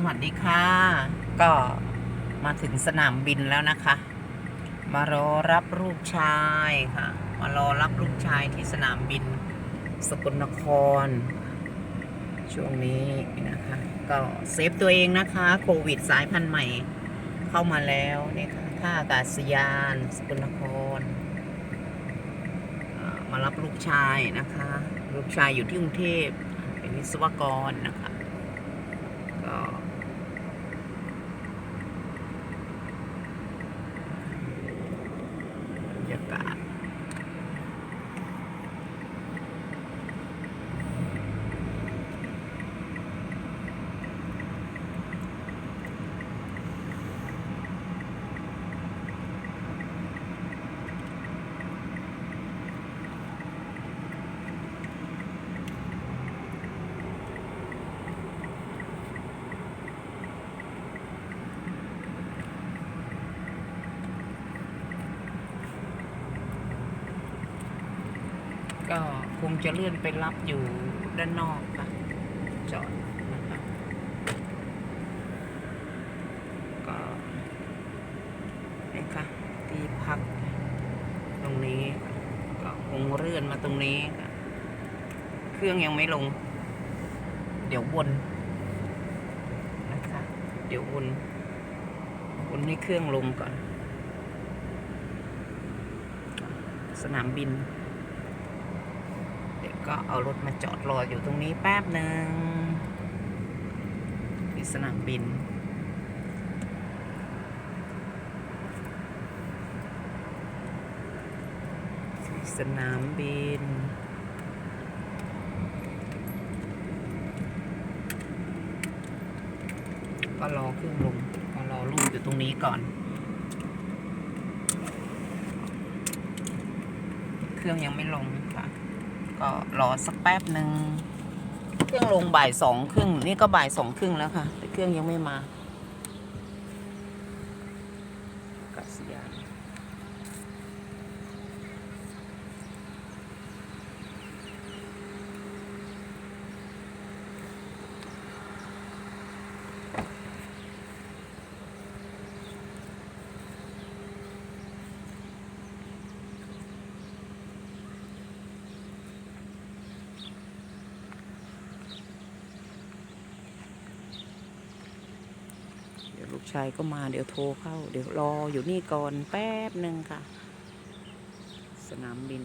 สวัสดีค่ะ ก็มาถึงสนามบินแล้วนะคะ มารอรับลูกชายค่ะ มารอรับลูกชายที่สนามบินสกลนคร ช่วงนี้นะคะ ก็เซฟตัวเองนะคะโควิดสายพันธุ์ใหม่เข้ามาแล้วนี่ค่ะท่าอากาศยานสกลนคร มารับลูกชายนะคะ ลูกชายอยู่ที่กรุงเทพเป็นวิศวกรนะคะ ก็บรรยากาศ ก็คงจะเลื่อนไปรับอยู่ด้านนอกค่ะจอดนะคะก็นี่ค่ะที่พักตรงนี้ก็คงเลื่อนมาตรงนี้ค่ะเครื่องยังไม่ลง เดี๋ยววนนะคะเดี๋ยววนวนให้เครื่องลงก่อน สนามบิน ดี๋ยวก็เอารถมาจอดรออยู่ตรงนี้แป๊บหนึ่งที่สนามบินที่สนามบินก็รอเครื่องลงก็รอลูกอยู่ตรงนี้ก่อน เครื่องยังไม่ลงค่ะ ก็รอสักแป๊บหนึ่งเครื่องลงบ่ายสองครึ่งนี่ก็บ่ายสองครึ่งแล้วค่ะ แต่เครื่องยังไม่มาอากาศยาน เดี๋ยวลูกชายก็มาเดี๋ยวโทรเข้า เดี๋ยวรออยู่นี่ก่อนแป๊บหนึ่งค่ะ สนามบิน